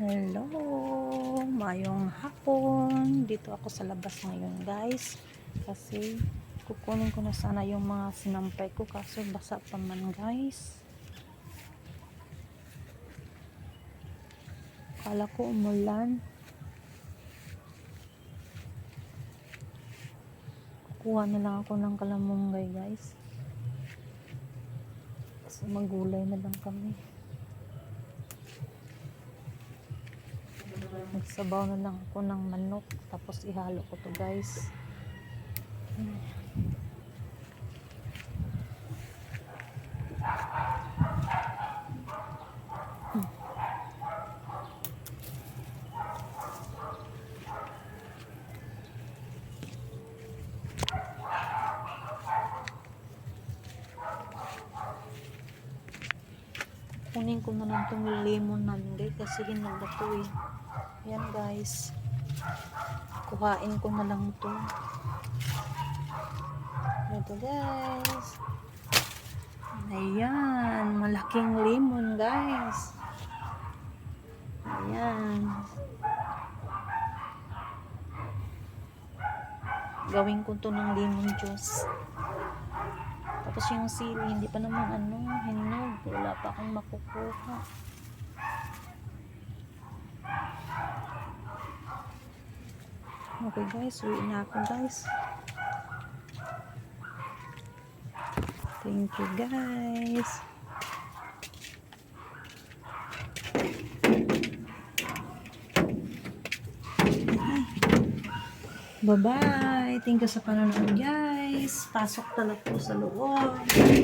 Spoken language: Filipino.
Hello, mayong hapon. Dito ako sa labas ngayon, guys. Kasi kukunin ko na sana yung mga sinampay ko kaso basa pa man, guys. Kala ko umulan. Kukuha na lang ako ng kalamunggay, guys. Kasi magulay na lang kami. Nagsabaw na lang ako ng manok. Tapos ihalo ko to guys. Kunin ko na lang itong lemon namin guys. Kasi hinog na to eh. Yan guys. Kuhain ko na lang to. Ito guys. Ayan. Malaking lemon guys. Ayan. Gawin ko to ng lemon juice. Tapos yung sili, hindi pa naman ano. Wala pa akong makukuha. Okay guys, uwi na ako guys. Thank you guys. Bye-bye. Thank you sa panonood guys. Pasok talaga po sa loob.